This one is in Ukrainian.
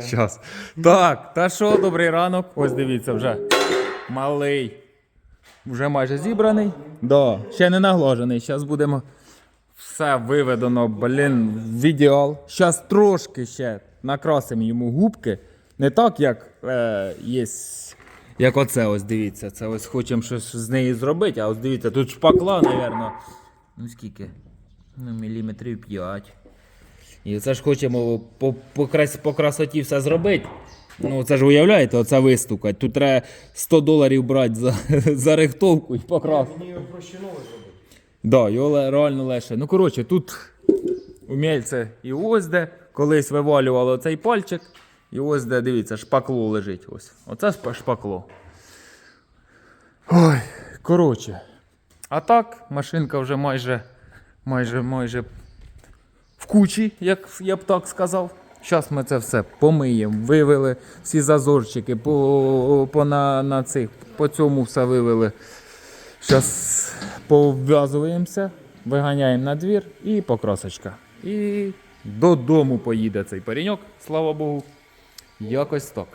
Щас. Так, та що, добрий ранок. Ось дивіться, вже малий. Вже майже зібраний. Да, ще не наглажений. Зараз будемо все виведено, блін, в ідеал. Зараз трошки ще накрасимо йому губки. Не так, як е, є. Як оце, ось дивіться. Це ось хочемо щось з неї зробити, а ось дивіться, тут шпакла, напевно. Ну скільки? Ну, міліметрів 5. І це ж хочемо по, по, по красоті все зробити. Ну, це ж уявляєте, оце вистукать. Тут треба 100 доларів брати за, за рихтовку і покрасити. Мені його проще нове зробити. Да, його реально легше. Ну, коротше, тут умільце і ось де. Колись вивалювали цей пальчик. І ось де, дивіться, шпакло лежить. Ось. Оце шпакло. Ой, коротше. А так, машинка вже майже, майже, майже кучі, як я б так сказав. Зараз ми це все помиємо, вивели всі зазорчики, по, по, на, на цих, по цьому все вивели. Зараз пов'язуємося, виганяємо на двір і покрасочка. І додому поїде цей пареньок, слава Богу. Якось так.